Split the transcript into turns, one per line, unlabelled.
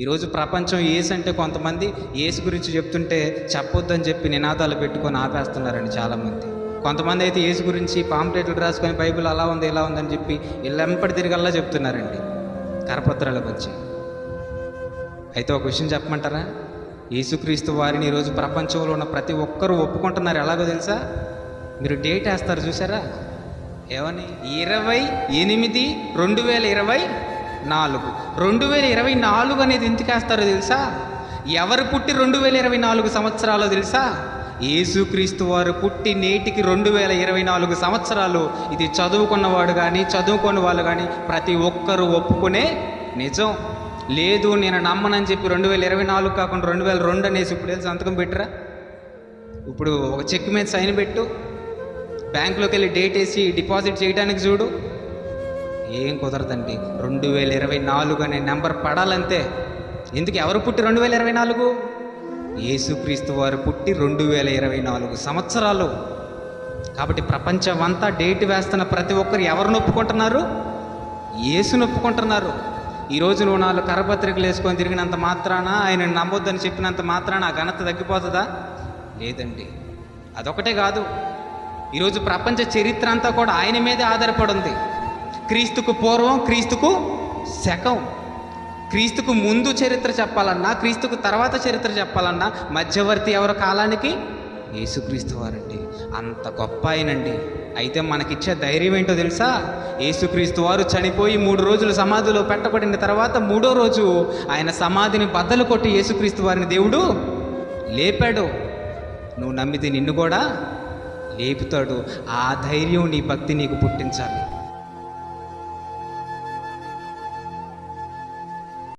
ఈరోజు ప్రపంచం ఏసు అంటే కొంతమంది ఏసు గురించి చెప్తుంటే చెప్పొద్దని చెప్పి నినాదాలు పెట్టుకొని ఆపేస్తున్నారండి చాలామంది. కొంతమంది అయితే ఏసు గురించి పాంప్లెట్లు రాసుకొని బైబిల్ అలా ఉంది ఇలా ఉందని చెప్పి వీళ్ళెంపటి తిరిగల్లా చెప్తున్నారండి కరపత్రాల గురించి. అయితే ఒక విషయం చెప్పమంటారా? యేసుక్రీస్తు వారిని ఈరోజు ప్రపంచంలో ఉన్న ప్రతి ఒక్కరూ ఒప్పుకుంటున్నారు ఎలాగో తెలుసా? మీరు డేట్ వేస్తారు చూసారా? ఏమని? ఇరవై ఎనిమిది రెండు వేల ఇరవై నాలుగు. రెండు వేల ఇరవై నాలుగు అనేది ఎందుకు వేస్తారో తెలుసా? ఎవరు పుట్టి రెండు వేల ఇరవై నాలుగు సంవత్సరాలు తెలుసా? యేసుక్రీస్తు వారు పుట్టి నేటికి రెండు వేల ఇరవై నాలుగు సంవత్సరాలు. ఇది చదువుకున్నవాడు కానీ చదువుకున్న వాళ్ళు కానీ ప్రతి ఒక్కరూ ఒప్పుకునే నిజం. లేదు నేను నమ్మనని చెప్పి రెండు వేల ఇరవై నాలుగు కాకుండా రెండు వేల రెండు అనేసి ఇప్పుడు వెళ్ళి సంతకం పెట్టరా? ఇప్పుడు ఒక చెక్ మీద సైన్ పెట్టు. బ్యాంకులోకి వెళ్ళి డేట్ వేసి డిపాజిట్ చేయడానికి చూడు. ఏం కుదరదండి. రెండు వేల ఇరవై నాలుగు అనే నెంబర్ పడాలంతే. ఎందుకు ఎవరు పుట్టి రెండు వేల ఇరవై నాలుగు? యేసుక్రీస్తు వారు పుట్టి రెండు వేల ఇరవై నాలుగు సంవత్సరాలు. కాబట్టి ప్రపంచం అంతా డేట్ వేస్తున్న ప్రతి ఒక్కరు ఎవరు నొప్పుకుంటున్నారు? యేసు నొప్పుకుంటున్నారు. ఈరోజు నువ్వు నాలుగు కరపత్రికలు వేసుకొని తిరిగినంత మాత్రాన ఆయన నమ్మొద్దని చెప్పినంత మాత్రాన ఆ ఘనత తగ్గిపోతుందా? లేదండి. అదొకటే కాదు. ఈరోజు ప్రపంచ చరిత్ర అంతా కూడా ఆయన మీదే ఆధారపడి ఉంది. క్రీస్తుకు పూర్వం క్రీస్తుకు శకం. క్రీస్తుకు ముందు చరిత్ర చెప్పాలన్నా క్రీస్తుకు తర్వాత చరిత్ర చెప్పాలన్నా మధ్యవర్తి ఎవరు కాలానికి? యేసుక్రీస్తు వారండి. అంత గొప్ప ఆయనండి. అయితే మనకిచ్చే ధైర్యం ఏంటో తెలుసా? యేసుక్రీస్తు వారు చనిపోయి మూడు రోజులు సమాధిలో పెట్టబడిన తర్వాత మూడో రోజు ఆయన సమాధిని బద్దలు కొట్టి యేసుక్రీస్తు వారిని దేవుడు లేపాడు. నువ్వు నమ్మితే నిన్ను కూడా లేపుతాడు. ఆ ధైర్యం నీ భక్తి నీకు పుట్టించాలి.